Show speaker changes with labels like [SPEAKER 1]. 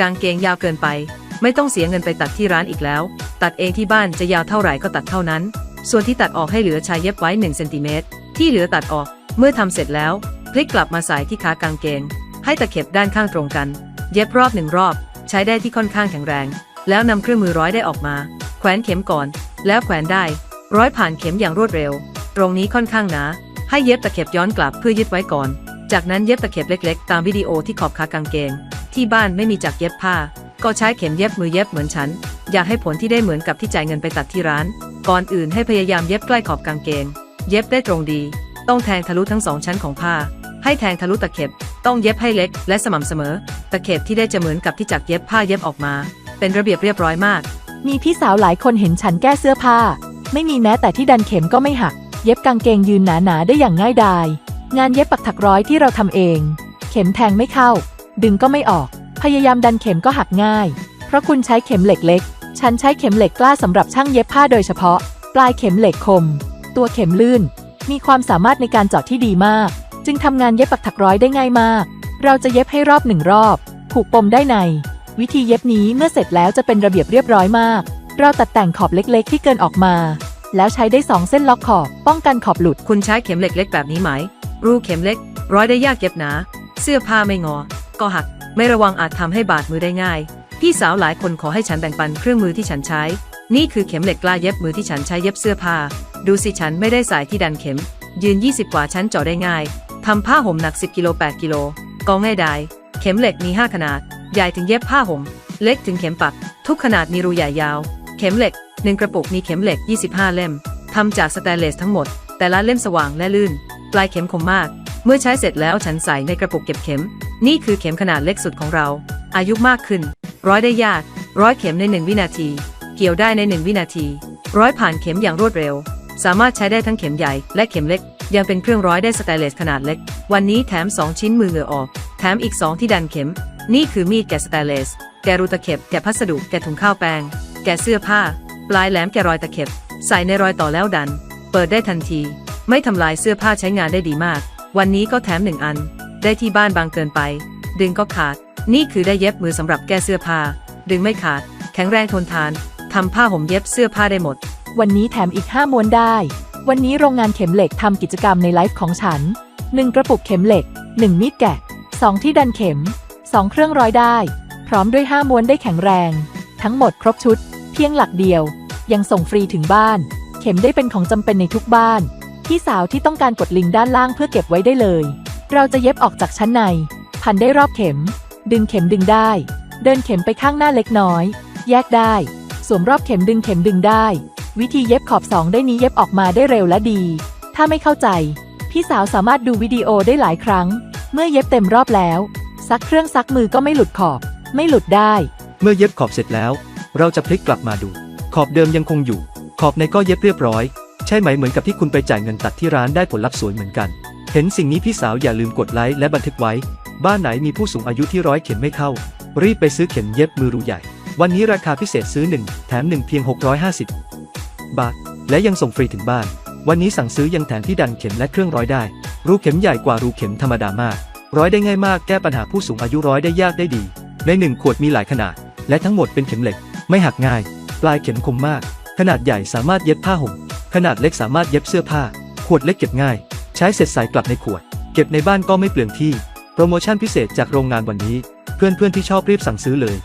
[SPEAKER 1] กางเกงยาวเกินไป ไม่ต้องเสียเงินไปตัดที่ร้านอีกแล้ว ตัดเองที่บ้านจะยาวเท่าไหร่ก็ตัดเท่านั้น ส่วนที่ตัดออกให้เหลือชายเย็บไว้1เซนติเมตรที่เหลือตัดออก เมื่อทำเสร็จแล้วพลิกกลับมาใส่ที่ขากางเกง ให้ตะเข็บด้านข้างตรงกัน เย็บรอบหนึ่งรอบ ใช้ได้ที่ค่อนข้างแข็งแรง แล้วนำเครื่องมือร้อยได้ออกมา แขวนเข็มก่อน แล้วแขวนได้ ร้อยผ่านเข็มอย่างรวดเร็ว ตรงนี้ค่อนข้างหนาให้เย็บตะเข็บย้อนกลับเพื่อยึดไว้ก่อน จากนั้นเย็บตะเข็บเล็ก ๆ ตามวิดีโอที่ขอบขากางเกง ที่บ้านไม่มีจักรเย็บผ้า ก็ใช้เข็มเย็บมือเย็บเหมือนฉัน อยากให้ผลที่ได้เหมือนกับที่จ่ายเงินไปตัดที่ร้าน ก่อนอื่นให้พยายามเย็บใกล้ขอบกางเกง เย็บได้ตรงดี ต้องแทงทะลุทั้งสองชั้นของผ้า ให้แทงทะลุตะเข็บ ต้องเย็บให้เล็ก และสม่ำเสมอ ตะเข็บที่ได้จะเหมือนกับที่จักรเย็บผ้าเย็บออกมา เป็นระเบียบเรียบร้อยมาก
[SPEAKER 2] มีพี่สาวหลายคนเห็นฉันแก้เสื้อผ้า ไม่มีแม้แต่ที่ดันเข็มก็ไม่หัก เย็บกางเกงยืนหนาๆได้อย่างง่ายดาย งานเย็บปักถักร้อยที่เราทำเอง เข็มแทงไม่เข้า ดึงก็ไม่ออก พยายามดันเข็มก็หักง่าย เพราะคุณใช้เข็มเหล็กเล็ก ฉันใช้เข็มเหล็กกล้าสำหรับช่างเย็บผ้าโดยเฉพาะ ปลายเข็มเหล็กคม ตัวเข็มลื่น มีความสามารถในการเจาะที่ดีมาก จึงทำงานเย็บปักถักร้อยได้ง่ายมาก เราจะเย็บให้รอบหนึ่งรอบ ผูกปมได้ใน วิธีเย็บนี้เมื่อเสร็จแล้วจะเป็นระเบียบเรียบร้อยมาก เราตัดแต่งขอบเล็กๆ ที่เกินออกมา แล้วใช้ได้สองเส้นล็อกขอบ ป้องกันขอบหลุด
[SPEAKER 1] คุณใช้เข็มเหล็กเล็กแบบนี้ไหม รูเข็มเล็ก ร้อยได้ยากเย็บหนา เสื้อผ้าไม่งอ ก็หัก ไม่ระวังอาจทำให้บาดมือได้ง่าย พี่สาวหลายคนขอให้ฉันแบ่งปันเครื่องมือที่ฉันใช้ นี่คือเข็มเหล็กกล้าเย็บมือที่ฉันใช้เย็บเสื้อผ้า ดูสิฉันไม่ได้สายที่ดันเข็ม ยืน 20 กว่าชั้นเจาะได้ง่ายทำผ้าห่มหนัก 10กิโล8กิโลก็ง่ายได้ เข็มเหล็กมี 5 ขนาด ใหญ่ถึงเย็บผ้าห่ม เล็กถึงเข็มปัก ทุกขนาดมีรูใหญ่ยาว เข็มเหล็กหนึ่งกระปุกมีเข็มเหล็ก 25 เล่มทำจากสแตนเลสทั้งหมด แต่ละเล่มสว่างและลื่น ปลายเข็มคมมาก เมื่อใช้เสร็จแล้วฉันใส่ในกระปุกเก็บเข็ม นี่คือเข็มขนาดเล็กสุดของเรา อายุมากขึ้น ร้อยได้ยาก ร้อยเข็มในหนึ่งวินาที เกี่ยวได้ในหนึ่งวินาที ร้อยผ่านเข็มอย่างรวดเร็ว สามารถใช้ได้ทั้งเข็มใหญ่และเข็มเล็ก ยังเป็นเครื่องร้อยได้สแตนเลสขนาดเล็ก วันนี้แถม 2 ชิ้นมือเหงื่อออก แถมอีก 2 ที่ดันเข็ม นี่คือมีดแกะสแตนเลส แกะรูตะเข็บ แกะพัสดุ แกะถุงข้าวแป้งแกะเสื้อผ้า ปลายแหลมแกะรอยตะเข็บ ใส่ในรอยต่อแล้วดัน เปิดได้ทันที ไม่ทำลายเสื้อผ้าใช้งานได้ดีมาก วันนี้ก็แถมหนึ่งอัน ได้ที่บ้านบางเกินไป ดึงก็ขาด นี่คือได้เย็บมือสำหรับแก้เสื้อผ้า ดึงไม่ขาด แข็งแรงทนทานทำผ้าห่มเย็บเสื้อผ้าได้หมด
[SPEAKER 2] วันนี้แถมอีก 5ม้วนได้ วันนี้โรงงานเข็มเหล็กทำกิจกรรมในไลฟ์ของฉัน 1 กระปุกเข็มเหล็ก 1 มีดแกะ 2 ที่ดันเข็ม 2 เครื่องร้อยได้ พร้อมด้วย 5ม้วนได้แข็งแรง ทั้งหมดครบชุด เพียงหลักเดียว ยังส่งฟรีถึงบ้าน เข็มได้เป็นของจำเป็นในทุกบ้านพี่สาวที่ต้องการกดลิงก์ด้านล่างเพื่อเก็บไว้ได้เลย เราจะเย็บออกจากชั้นใน พันได้รอบเข็ม ดึงเข็มดึงได้ เดินเข็มไปข้างหน้าเล็กน้อย แยกได้ สวมรอบเข็มดึงเข็มดึงได้ วิธีเย็บขอบสองได้นี้เย็บออกมาได้เร็วและดี ถ้าไม่เข้าใจ พี่สาวสามารถดูวิดีโอได้หลายครั้ง เมื่อเย็บเต็มรอบแล้ว ซักเครื่องซักมือก็ไม่หลุดขอบ ไม่หลุดได้
[SPEAKER 3] เมื่อเย็บขอบเสร็จแล้ว เราจะพลิกกลับมาดู ขอบเดิมยังคงอยู่ ขอบในก็เย็บเรียบร้อย ใช่ไหมเหมือนกับที่คุณไปจ่ายเงินตัดที่ร้านได้ผลลัพธ์สวยเหมือนกัน เห็นสิ่งนี้พี่สาวอย่าลืมกดไลค์และบันทึกไว้ บ้านไหนมีผู้สูงอายุที่ร้อยเข็มไม่เข้า รีบไปซื้อเข็มเย็บมือรูใหญ่ วันนี้ราคาพิเศษซื้อ 1 แถม 1 เพียง 650 บาท และยังส่งฟรีถึงบ้าน วันนี้สั่งซื้อยังแถมที่ดันเข็มและเครื่องร้อยได้ รูเข็มใหญ่กว่ารูเข็มธรรมดามาก ร้อยได้ง่ายมากแก้ปัญหาผู้สูงอายุร้อยได้ยากได้ดี ในหนึ่งขวดมีหลายขนาด และทั้งหมดเป็นเข็มเหล็ก ไม่หักง่าย ปลายเข็มคมมาก ขนาดใหญ่สามารถเย็บผ้าห่มขนาดเล็กสามารถเย็บเสื้อผ้า ขวดเล็กเก็บง่าย ใช้เสร็จใส่กลับในขวด เก็บในบ้านก็ไม่เปลืองที่ โปรโมชั่นพิเศษจากโรงงานวันนี้ เพื่อนๆที่ชอบรีบสั่งซื้อเลย